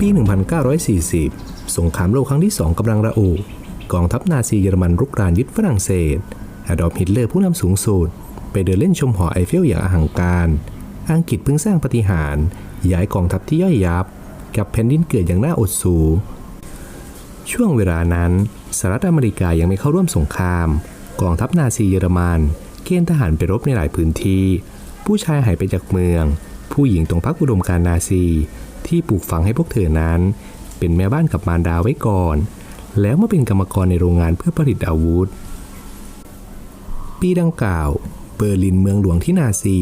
ปี 1940 สงครามโลกครั้งที่สองกำลังระอุ กองทัพนาซีเยอรมันรุกรานยึดฝรั่งเศสอดอล์ฟฮิตเลอร์ผู้นำสูงสุด ไปเดินเล่นชมหอไอเฟลอย่างอหังการ อังกฤษเพิ่งสร้างปฏิหาร ย้ายกองทัพที่ย่อยยับ กับแผ่นดินเกิดอย่างน่าอดสู ช่วงเวลานั้นสหรัฐอเมริกายังไม่เข้าร่วมสงคราม กองทัพนาซีเยอรมันเกณฑ์ทหารไปรบในหลายพื้นที่ ผู้ชายหายไปจากเมือง ผู้หญิงตรงพักอุดมการนาซี ที่ปลูกฝังให้พวกเธอนั้น เป็นแม่บ้านกับมารดาไว้ก่อน แล้วมาเป็นกรรมกรในโรงงานเพื่อผลิตอาวุธ ปีดังกล่าว เบอร์ลินเมืองหลวงที่นาซี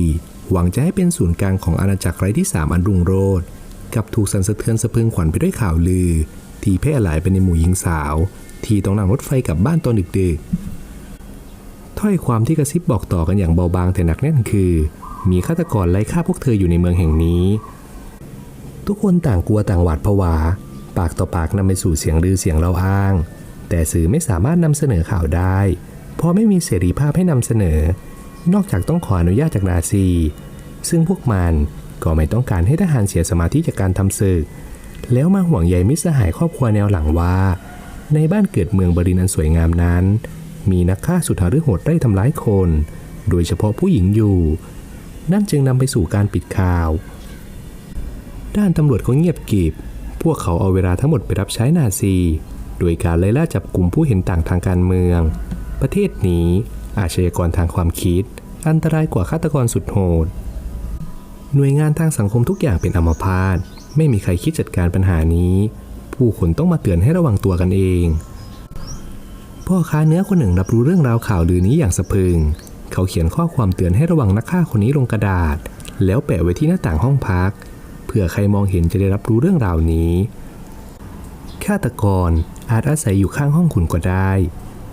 หวังจะให้เป็นศูนย์กลางของอาณาจักรไร้ที่สามอันรุ่งโรจน์กับถูกสั่นสะเทือนสะพึงขวัญไปด้วยข่าวลือ ที่แพร่หลายไปในหมู่หญิงสาว ที่ต้องนั่งรถไฟกลับบ้านตอนดึกๆ ถ้อยความที่กระซิบบอกต่อกันอย่างเบาบางแต่หนักแน่นคือ มีฆาตกรไล่ฆ่าพวกเธออยู่ในเมืองแห่งนี้ ทุกคนต่างกลัวต่างหวาดผวา ปากต่อปากนำไปสู่เสียงลือเสียงเล่าอ้าง แต่สื่อไม่สามารถนำเสนอข่าวได้ เพราะไม่มีเสรีภาพให้นำเสนอ นอกจากต้องขออนุญาตจากนาซี ซึ่งพวกมันก็ไม่ต้องการให้ทหารเสียสมาธิจากการทำศึก แล้วมาห่วงใยมิสหายครอบครัวแนวหลังว่า ในบ้านเกิดเมืองบรินอันสวยงามนั้น มีนักฆ่าสุดหฤโหดได้ทำร้ายคน โดยเฉพาะผู้หญิงอยู่ นั่นจึงนำไปสู่การปิดข่าว ด้านตำรวจก็เงียบกริบพวกเขาเอาเวลาทั้งหมดไปรับใช้นาซี โดยการไล่ล่าจับกลุ่มผู้เห็นต่างทางการเมือง ประเทศนี้อาชญากรทางความคิด อันตรายกว่าฆาตกรสุดโหด หน่วยงานทางสังคมทุกอย่างเป็นอัมพาตไม่มีใครคิดจัดการปัญหานี้ ผู้คนต้องมาเตือนให้ระวังตัวกันเอง พ่อค้าเนื้อคนหนึ่งรับรู้เรื่องราวข่าวลือนี้อย่างสะพึง เขาเขียนข้อความเตือนให้ระวังนักฆ่าคนนี้ลงกระดาษ แล้วแปะไว้ที่หน้าต่างห้องพัก เพื่อใครมองเห็นจะได้รับรู้เรื่องราวนี้ฆาตกรอาจอาศัยอยู่ข้างห้องคุณก็ได้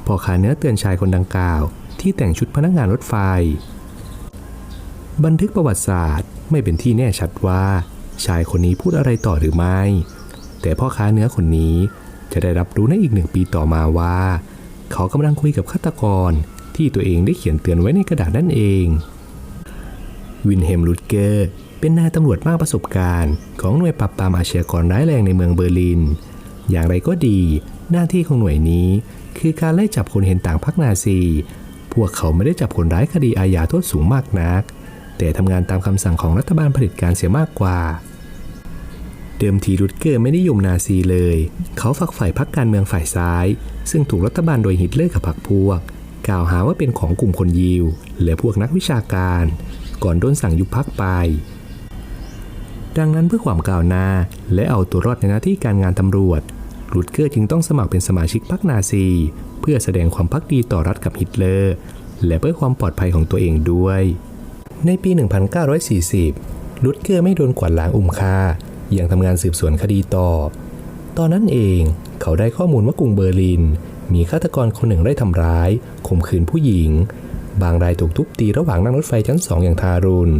พ่อค้าเนื้อเตือนชายคนดังกล่าว ที่แต่งชุดพนักงานรถไฟ บันทึกประวัติศาสตร์ไม่เป็นที่แน่ชัดว่า ชายคนนี้พูดอะไรต่อหรือไม่ แต่พ่อค้าเนื้อคนนี้จะได้รับรู้ในอีกหนึ่งปีต่อมาว่า เขากำลังคุยกับฆาตกรที่ตัวเองได้เขียนเตือนไว้ในกระดาษนั่นเอง วินเฮมลูดเกอร์ เป็นนายตำรวจมากประสบการณ์ ของหน่วยปราบปรามอาชญากรร้ายแรงในเมืองเบอร์ลิน อย่างไรก็ดี หน้าที่ของหน่วยนี้ คือการไล่จับคนเห็นต่างพรรคนาซี พวกเขาไม่ได้จับคนร้ายคดีอาญาโทษสูงมากนัก แต่ทำงานตามคำสั่งของรัฐบาลผด็จการเสียมากกว่า เดิมทีรุดเกอร์ไม่ได้ยมนาซีเลย เขาฝักใฝ่พรรคการเมืองฝ่ายซ้าย ซึ่งถูกรัฐบาลโดยฮิตเลอร์กับพรรคพวก กล่าวหาว่าเป็นของกลุ่มคนยิว และพวกนักวิชาการ ก่อนโดนสั่งยุบพรรคไป ดังนั้นเพื่อความก้าวหน้า และเอาตัวรอดในหน้าที่การงานตำรวจรูดเกอร์จึงต้องสมัครเป็นสมาชิกพรรคนาซี เพื่อแสดงความพักดีต่อรัฐกับฮิตเลอร์ และเพื่อความปลอดภัยของตัวเองด้วย ในปี 1940 ลุดเกอร์ไม่โดนกวาดล้างอุ้มฆ่ายังทำงานสืบสวนคดีต่อ ตอนนั้นเองเขาได้ข้อมูลว่ากรุงเบอร์ลิน มีฆาตกรคนหนึ่งได้ทำร้ายข่มขืนผู้หญิง บางรายถูกทุบตีระหว่างนั่งรถไฟชั้นสองอย่างทารุณ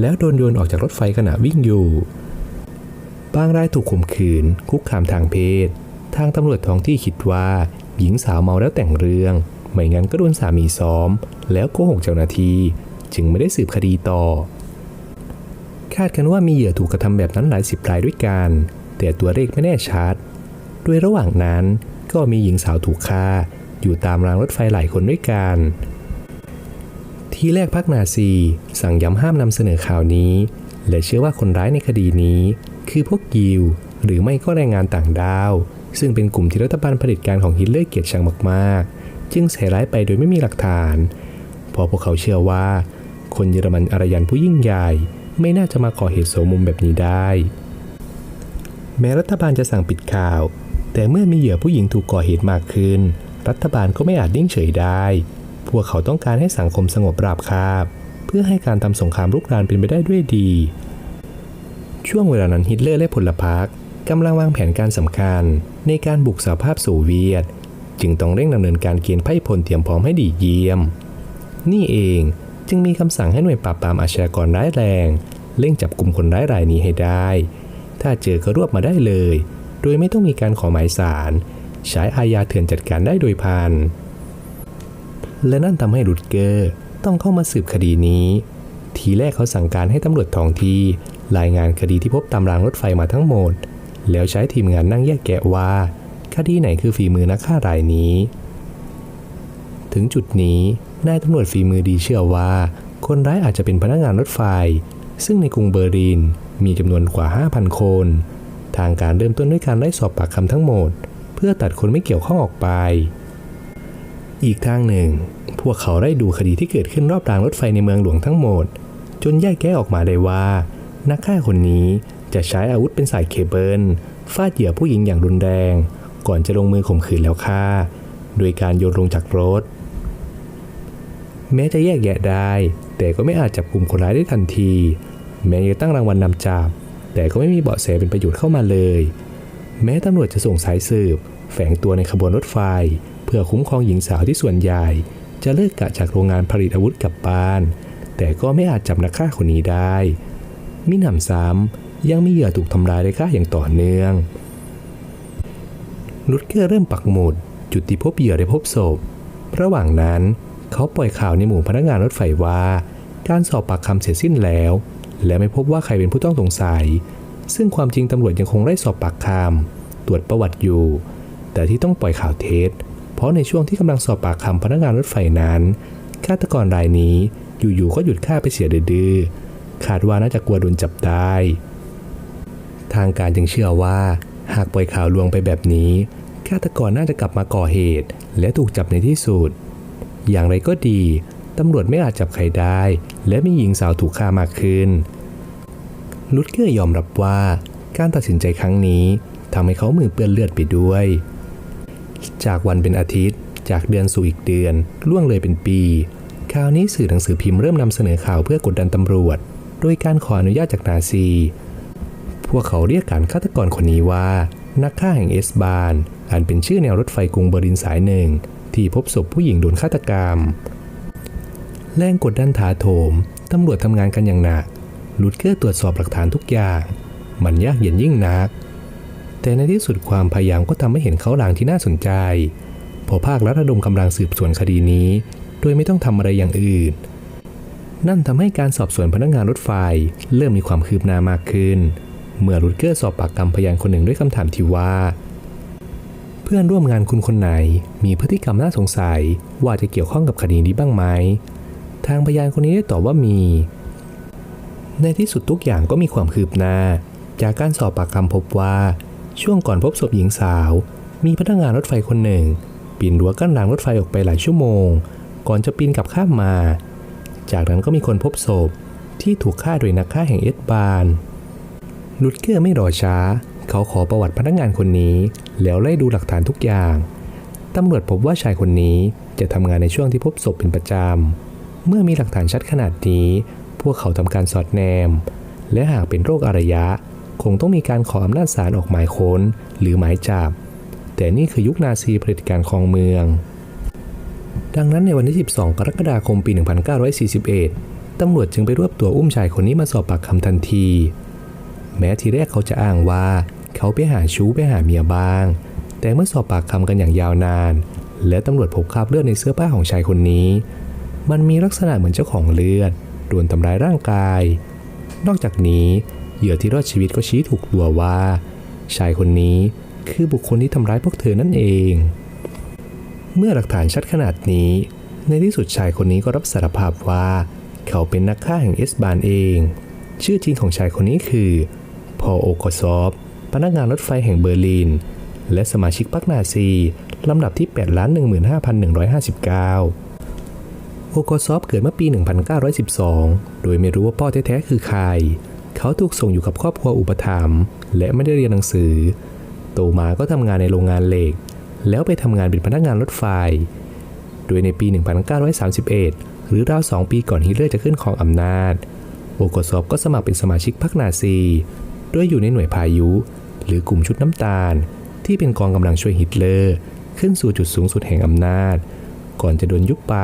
แล้วโดนโยนออกจากรถไฟขณะวิ่งอยู่ บางรายถูกข่มขืน คุกคามทางเพศ ทางตำรวจท้องที่คิดว่า หญิงสาวเมาแล้วแต่งเรื่อง ไม่งั้นก็โดนสามีซ้อม แล้วโกหกเจ้าหน้าที่ จึงไม่ได้สืบคดีต่อ คาดกันว่ามีเหยื่อถูกกระทำแบบนั้นหลายสิบรายด้วยกัน แต่ตัวเลขไม่แน่ชัดโดยระหว่างนั้นก็มีหญิงสาวถูกฆ่า อยู่ตามรางรถไฟหลายคนด้วยกัน ที่แรกพรรคนาซี สั่งย้ำห้ามนำเสนอข่าวนี้ และเชื่อว่าคนร้ายในคดีนี้ คือพวกยิว หรือไม่ก็แรงงานต่างด้าว ซึ่งเป็นกลุ่มที่รัฐบาลผด็จการของฮิตเลอร์เกลียดชังมากๆ จึงใส่ร้ายไปโดยไม่มีหลักฐาน เพราะพวกเขาเชื่อว่า คนเยอรมันอารยันผู้ยิ่งใหญ่ ไม่น่าจะมาก่อเหตุโสมมแบบนี้ได้ แม้รัฐบาลจะสั่งปิดข่าว แต่เมื่อมีเหยื่อผู้หญิงถูกก่อเหตุมากขึ้น รัฐบาลก็ไม่อาจนิ่งเฉยได้ พวกเขาต้องการให้สังคมสงบราบคาบ เพื่อให้การทำสงครามรุกรานเป็นไปได้ด้วยดี ช่วงเวลานั้นฮิตเลอร์และพลพรรคกำลังวางแผนการสำคัญ ในการบุกสหภาพโซเวียต จึงต้องเร่งดำเนินการเกณฑ์ไพ่พลเตรียมพร้อมให้ดีเยี่ยม นี่เองจึงมีคำสั่งให้หน่วยปราบปรามอาชญากรร้ายแรง เร่งจับกลุ่มคนร้ายรายนี้ให้ได้ ถ้าเจอก็รวบมาได้เลย โดยไม่ต้องมีการขอหมายสารใช้อาญาเถื่อนจัดการได้โดยพัน และนั่นทำให้รุดเกอร์ต้องเข้ามาสืบคดีนี้ ทีแรกเขาสั่งการให้ตำรวจท้องที่รายงานคดีที่พบตามรางรถไฟมาทั้งหมด แล้วใช้ทีมงานนั่งแยกแกะว่า คดีไหนคือฝีมือนักฆ่ารายนี้ ถึงจุดนี้นายตำรวจฝีมือดีเชื่อว่า คนร้ายอาจจะเป็นพนักงานรถไฟ ซึ่งในกรุงเบอร์ลินมีจำนวนกว่า 5,000 คน ทางการเริ่มต้นด้วยการไล่สอบปากคำทั้งหมด เพื่อตัดคนไม่เกี่ยวข้องออกไป อีกทางหนึ่ง พวกเขาได้ดูคดีที่เกิดขึ้นรอบรางรถไฟในเมืองหลวงทั้งหมด จนแยกแยะออกมาได้ว่า นักฆ่าคนนี้จะใช้อาวุธเป็นสายเคเบิลฟาดเหยื่อผู้หญิงอย่างรุนแรง ก่อนจะลงมือข่มขืนแล้วฆ่า โดยการโยนลงจากรถ แม้จะแยกแยะได้ แต่ก็ไม่อาจจับกลุ่มคนร้ายได้ทันที แม้จะตั้งรางวัลนนำจับ แต่ก็ไม่มีเบาะแสเป็นประโยชน์เข้ามาเลย แม้ตำรวจจะส่งสายสืบ แฝงตัวในขบวนรถไฟ เพื่อคุ้มครองหญิงสาวที่ส่วนใหญ่ จะเลิกกะจากโรงงานผลิตอาวุธกลับบ้าน แต่ก็ไม่อาจจับนักฆ่าคนนี้ได้ มิหนำซ้ำยังมีเหยื่อถูกทำร้ายได้ฆ่าอย่างต่อเนื่องนุชเกอร์เริ่มปักหมุด จุดที่พบเหยื่อได้พบศพ ระหว่างนั้นเขาปล่อยข่าวในหมู่พนักงานรถไฟว่า การสอบปากคำเสร็จสิ้นแล้ว และไม่พบว่าใครเป็นผู้ต้องสงสัย ซึ่งความจริงตำรวจยังคงไล่สอบปากคำตรวจประวัติอยู่ แต่ที่ต้องปล่อยข่าวเท็จ เพราะในช่วงที่กำลังสอบปากคำพนักงานรถไฟนั้นฆาตกรรายนี้อยู่ๆก็หยุดฆ่าไปเสียดื้อคาดว่าน่าจะกลัวโดนจับได้ ทางการจึงเชื่อว่า หากปล่อยข่าวลวงไปแบบนี้ฆาตกรน่าจะกลับมาก่อเหตุ และถูกจับในที่สุด อย่างไรก็ดีตำรวจไม่อาจจับใครได้ และมีหญิงสาวถูกฆ่ามากขึ้น ลุดเกอร์ยอมรับว่า การตัดสินใจครั้งนี้ทำให้เขามือเปื้อนเลือดไปด้วย จากวันเป็นอาทิตย์ จากเดือนสู่อีกเดือน ล่วงเลยเป็นปี คราวนี้สื่อหนังสือพิมพ์เริ่มนำเสนอข่าวเพื่อกดดันตำรวจ โดยการขออนุญาตจากนาซี พวกเขาเรียกการฆาตกรคนนี้ว่า นักฆ่าแห่งเอสบานอันเป็นชื่อแนวรถไฟกรุงเบอร์ลินสายหนึ่ง ที่พบศพผู้หญิงโดนฆาตกรรม แรงกดดันถาโถมตำรวจทำงานกันอย่างหนักลูดเกอร์ตรวจสอบหลักฐานทุกอย่าง มันยากเย็นยิ่งนัก แต่ในที่สุดความพยายามก็ทำให้เห็นเขาหลางที่น่าสนใจ พอภาครัฐระดมกำลังสืบสวนคดีนี้ โดยไม่ต้องทำอะไรอย่างอื่น นั่นทำให้การสอบสวนพนักงานรถไฟเริ่มมีความคืบหน้ามากขึ้น เมื่อลูดเกอร์สอบปากคำพยานคนหนึ่งด้วยคำถามที่ว่า เพื่อนร่วมงานคุณคนไหน มีพฤติกรรมน่าสงสัยว่าจะเกี่ยวข้องกับคดีนี้บ้างไหมทางพยานคนนี้ได้ตอบว่ามี ในที่สุดทุกอย่างก็มีความคืบหน้า จากการสอบปากคำพบว่า ช่วงก่อนพบศพหญิงสาว มีพนักงานรถไฟคนหนึ่ง ปีนรั้วกั้นรางรถไฟออกไปหลายชั่วโมง ก่อนจะปีนกลับข้ามมา จากนั้นก็มีคนพบศพที่ถูกฆ่าโดยนักฆ่าแห่งเอสบานลุดเกอร์ไม่รอช้า เขาขอประวัติพนักงานคนนี้ แล้วไล่ดูหลักฐานทุกอย่างตำรวจพบว่าชายคนนี้จะทำงานในช่วงที่พบศพเป็นประจำ เมื่อมีหลักฐานชัดขนาดนี้ พวกเขาทำการสอดแนม และหากเป็นโรคอารยะ คงต้องมีการขออำนาจศาลออกหมายค้นหรือหมายจับ แต่นี่คือยุคนาซีเผด็จการครองเมือง ดังนั้นในวันที่ 12 กรกฎาคมปี 1941 ตำรวจจึงไปรวบตัวอุ้มชายคนนี้มาสอบปากคำทันที แม้ทีแรกเขาจะอ้างว่า เขาไปหาชู้ไปหาเมียบ้าง แต่เมื่อสอบปากคำกันอย่างยาวนาน และตำรวจพบคราบเลือดในเสื้อผ้าของชายคนนี้ มันมีลักษณะเหมือนเจ้าของเลือดโดนทำร้ายร่างกาย นอกจากนี้ เหยื่อที่รอดชีวิตก็ชี้ถูกตัวว่า ชายคนนี้คือบุคคลที่ทำร้ายพวกเธอนั่นเอง เมื่อหลักฐานชัดขนาดนี้ ในที่สุดชายคนนี้ก็รับสารภาพว่า เขาเป็นนักฆ่าแห่งเอสบานเอง ชื่อจริงของชายคนนี้คือ พอโอโกซอฟพนักงานรถไฟแห่งเบอร์ลิน และสมาชิกพรรคนาซีลำดับที่8,15,159 โอโกซอฟเกิดเมื่อปี 1912 โดยไม่รู้ว่าพ่อแท้ๆคือใคร เขาถูกส่งอยู่กับครอบครัวอุปถัมภ์และไม่ได้เรียนหนังสือ โตมาก็ทำงานในโรงงานเหล็ก แล้วไปทำงานเป็นพนักงานรถไฟ โดยในปี 1931 หรือราวสองปีก่อนฮิตเลอร์จะขึ้นครองอำนาจ โอโกซอฟก็สมัครเป็นสมาชิกพรรคนาซีโดยอยู่ในหน่วยพายุ หรือกลุ่มชุดน้ำตาล ที่เป็นกองกำลังช่วยฮิตเลอร์ ขึ้นสู่จุดสูงสุดแห่งอำนาจ ก่อนจะโดนยุบไป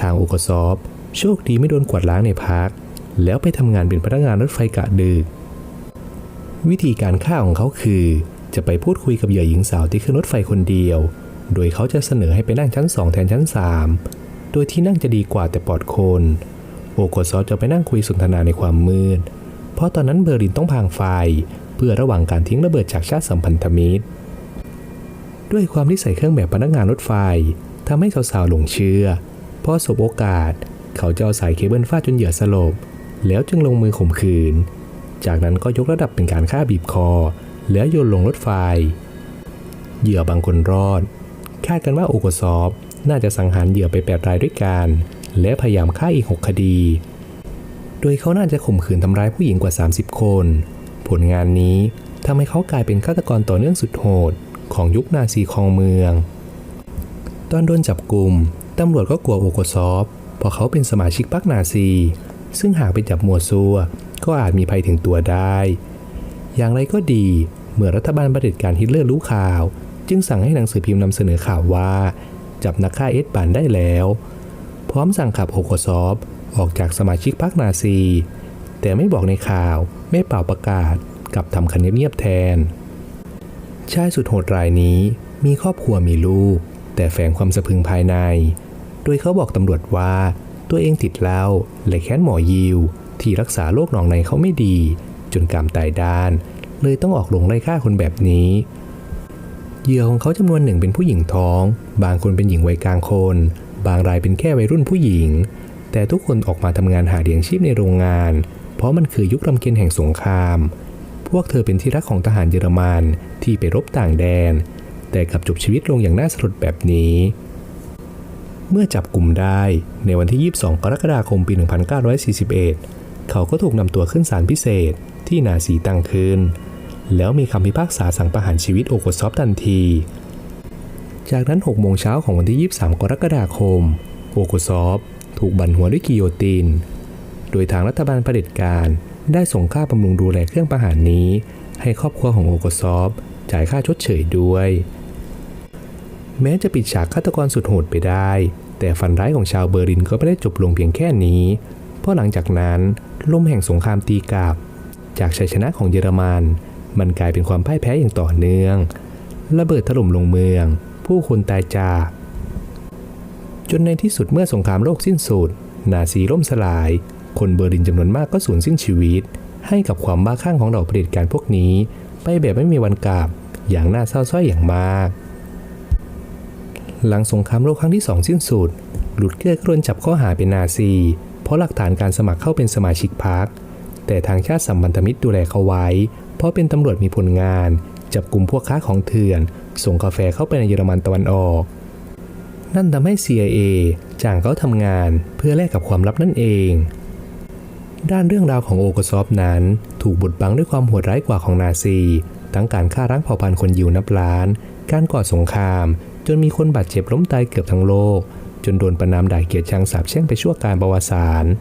ทางโอโกซอฟโชคดีไม่โดนกวาดล้างในพัก แล้วไปทำงานเป็นพนักงานรถไฟกะดึก วิธีการฆ่าของเขาคือ จะไปพูดคุยกับเหยื่อหญิงสาวที่ขึ้นรถไฟคนเดียว โดยเขาจะเสนอให้ไปนั่งชั้น 2 แทนชั้น 3 โดยที่นั่งจะดีกว่าแต่ปลอดคนโอโกซอจะไปนั่งคุยสนทนาในความมืด เพราะตอนนั้นเบอร์ลินต้องพางไฟ เพื่อระหว่างการทิ้งระเบิดจากชาติสัมพันธมิตร ด้วยความที่ใส่เครื่องแบบพนักงานรถไฟทำให้สาวๆหลงเชื่อพอสบโอกาส เขาจะเอาสายเคเบิลฟาดจนเหยื่อสลบ แล้วจึงลงมือข่มขืน จากนั้นก็ยกระดับเป็นการฆ่าบีบคอ แล้วโยนลงรถไฟ เหยื่อบางคนรอด คาดกันว่าโอโกซอฟน่าจะสังหารเหยื่อไปแปดรายด้วยกัน และพยายามฆ่าอีก 6 คดี โดยเขาน่าจะข่มขืนทำร้ายผู้หญิงกว่า 30 คน ผลงานนี้ทำให้เขากลายเป็นฆาตกรต่อเนื่องสุดโหด ของยุคนาซีครองเมือง ตอนโดนจับกลุ่มตำรวจก็กลัวโอโกซอฟเพราะเขาเป็นสมาชิกพรรคนาซี ซึ่งหากไปจับมัวซัวก็อาจมีภัยถึงตัวได้ อย่างไรก็ดีเมื่อรัฐบาลเผด็จการฮิตเลอร์รู้ข่าว จึงสั่งให้หนังสือพิมพ์นำเสนอข่าวว่า จับนักฆ่าเอสบานได้แล้ว พร้อมสั่งขับโอโกซอฟออกจากสมาชิกพรรคนาซี แต่ไม่บอกในข่าวไม่เป่าประกาศกลับทำคันเงียบๆแทน ชายสุดโหดรายนี้มีครอบครัวมีลูก แต่แฝงความสะพึงภายใน โดยเขาบอกตำรวจว่า ตัวเองติดเหล้าและแค้นหมอยิว ที่รักษาโรคหนองในเขาไม่ดี จนกามตายด้าน เลยต้องออกลงไล่ฆ่าคนแบบนี้เหยื่อของเขาจำนวนหนึ่งเป็นผู้หญิงท้อง บางคนเป็นหญิงวัยกลางคน บางรายเป็นแค่วัยรุ่นผู้หญิง แต่ทุกคนออกมาทำงานหาเลี้ยงชีพในโรงงาน เพราะมันคือยุครำเค็ญแห่งสงคราม พวกเธอเป็นที่รักของทหารเยอรมันที่ไปรบต่างแดน แต่กลับจบชีวิตลงอย่างน่าสลดแบบนี้ เมื่อจับกลุ่มได้ในวันที่ 22 กรกฎาคมปี 1941 เขาก็ถูกนำตัวขึ้นศาลพิเศษที่นาซีตั้งขึ้นแล้วมีคำพิพากษาสั่งประหารชีวิตโอโกซอฟทันที จากนั้น 6 โมงเช้าของวันที่ 23 กรกฎาคม โอโกซอฟถูกบันหัวด้วยกิโยติน โดยทางรัฐบาลเผด็จการได้ส่งค่าบำรุงดูแลเครื่องประหารนี้ ให้ครอบครัวของโอโกซอฟจ่ายค่าชดเชยด้วย แม้จะปิดฉากฆาตกรสุดโหดไปได้ แต่ฝันร้ายของชาวเบอร์ลินก็ไม่ได้จบลงเพียงแค่นี้ เพราะหลังจากนั้นลมแห่งสงครามตีกลับ จากชัยชนะของเยอรมัน มันกลายเป็นความพ่ายแพ้อย่างต่อเนื่อง ระเบิดถล่มลงเมือง ผู้คนตายจาก จนในที่สุดเมื่อสงครามโลกสิ้นสุด นาซีล่มสลาย คนเบอร์ลินจำนวนมากก็สูญสิ้นชีวิต ให้กับความบ้าคลั่งของเหล่าเผด็จการพวกนี้ ไปแบบไม่มีวันกลับ อย่างน่าเศร้าสร้อยอย่างมาก หลังสงครามโลกครั้งที่สองสิ้นสุด หลุดเกอร์ก็โดนจับข้อหาเป็นนาซี เพราะหลักฐานการสมัครเข้าเป็นสมาชิกพรรค แต่ทางชาติสัมพันธมิตรดูแลเขาไว้ เพราะเป็นตำรวจมีผลงาน จับกลุ่มพวกค้าของเถื่อน ส่งกาแฟเข้าไปในเยอรมันตะวันออก นั่นทำให้ CIA จ้างเขาทำงานเพื่อแลกกับความลับนั่นเอง ด้านเรื่องราวของโอโกซอฟนั้น ถูกบดบังด้วยความโหดร้ายกว่าของนาซี ทั้งการฆ่าร้างเผ่าพันธุ์คนยิวนับล้าน การก่อสงคราม จนมีคนบาดเจ็บล้มตายเกือบทั้งโลก จนโดนประนามด่าเกียรติชังสาบแช่งไปชั่วการประวัติศาสตร์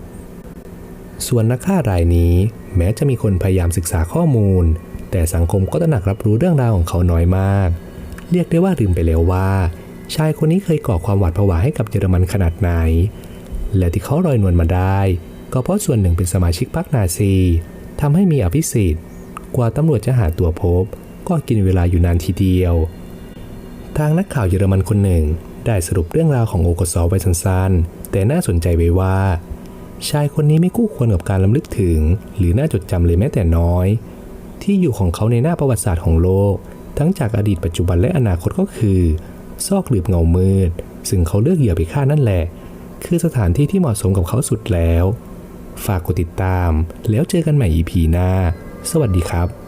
ส่วนนักฆ่ารายนี้แม้จะมีคนพยายามศึกษาข้อมูล แต่สังคมก็ตระหนักรับรู้เรื่องราวของเขาน้อยมาก เรียกได้ว่าลืมไปแล้วว่า ชายคนนี้เคยก่อความหวาดผวาให้กับเยอรมันขนาดไหน และที่เขาลอยนวลมาได้ ก็เพราะส่วนหนึ่งเป็นสมาชิกพรรคนาซีทำให้มีอภิสิทธิ์ กว่าตำรวจจะหาตัวพบ ก็กินเวลาอยู่นานทีเดียว ทางนักข่าวเยอรมันคนหนึ่ง ได้สรุปเรื่องราวของโอกซอไว้สั้นๆ แต่น่าสนใจไว้ว่า ชายคนนี้ไม่คู่ควรกับการล้ำลึกถึง หรือน่าจดจำเลยแม้แต่น้อย ที่อยู่ของเขาในหน้าประวัติศาสตร์ของโลก ทั้งจากอดีตปัจจุบันและอนาคตก็คือซอกหลืบเงามืด ซึ่งเขาเลือกเหยื่อไปฆ่านั่นแหละ คือสถานที่ที่เหมาะสมกับเขาสุดแล้ว ฝากกดติดตาม แล้วเจอกันใหม่ EP หน้า สวัสดีครับ